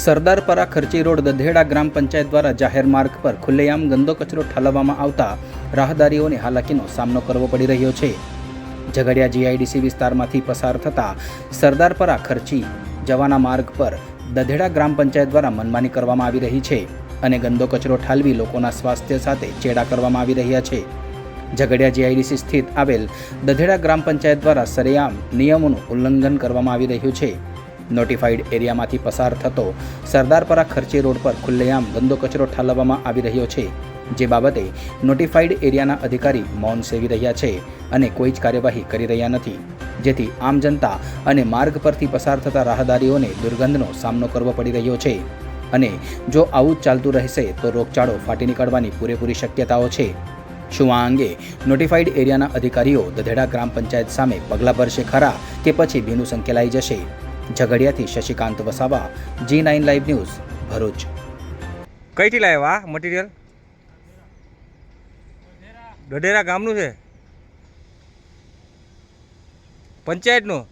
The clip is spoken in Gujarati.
સરદારપરા ખર્ચી રોડ દધેડા ગ્રામ પંચાયત દ્વારા જાહેર માર્ગ પર ખુલ્લેઆમ ગંદો કચરો ઠાલવવામાં આવતા રાહદારીઓને હાલાકીનો સામનો કરવો પડી રહ્યો છે. ઝઘડિયા જીઆઈડીસી વિસ્તારમાંથી પસાર થતા સરદારપરા ખર્ચી જવાના માર્ગ પર દધેડા ગ્રામ પંચાયત દ્વારા મનમાની કરવામાં આવી રહી છે અને ગંદો કચરો ઠાલવી લોકોના સ્વાસ્થ્ય સાથે ચેડા કરવામાં આવી રહ્યા છે. ઝઘડિયા જીઆઈડીસી સ્થિત આવેલ દધેડા ગ્રામ પંચાયત દ્વારા સરેઆમ નિયમોનું ઉલ્લંઘન કરવામાં આવી રહ્યું છે. નોટિફાઈડ એરિયામાંથી પસાર થતો સરદારપરા ખર્ચી રોડ પર ખુલ્લેઆમ ગંદો કચરો ઠાલવવામાં આવી રહ્યો છે. જે બાબતે નોટિફાઈડ એરિયાના અધિકારી મૌન સેવી રહ્યા છે અને કોઈ જ કાર્યવાહી કરી રહ્યા નથી. જેથી આમ જનતા અને માર્ગ પરથી પસાર થતા રાહદારીઓને દુર્ગંધનો સામનો કરવો પડી રહ્યો છે. અને જો આવું જ ચાલતું રહેશે તો રોગચાળો ફાટી નીકળવાની પૂરેપૂરી શક્યતાઓ છે. શું આ અંગે નોટિફાઈડ એરિયાના અધિકારીઓ દધેડા ગ્રામ પંચાયત સામે પગલાં ભરશે ખરા કે પછી ભીનું સંકેલાઈ જશે? ઝઘડિયાથી Shashikant Vasava G nine live news Bharuch. કઈથી લાવ્યા આ મટીરિયલ ગઢેરા ગામનું છે? પંચાયતનું?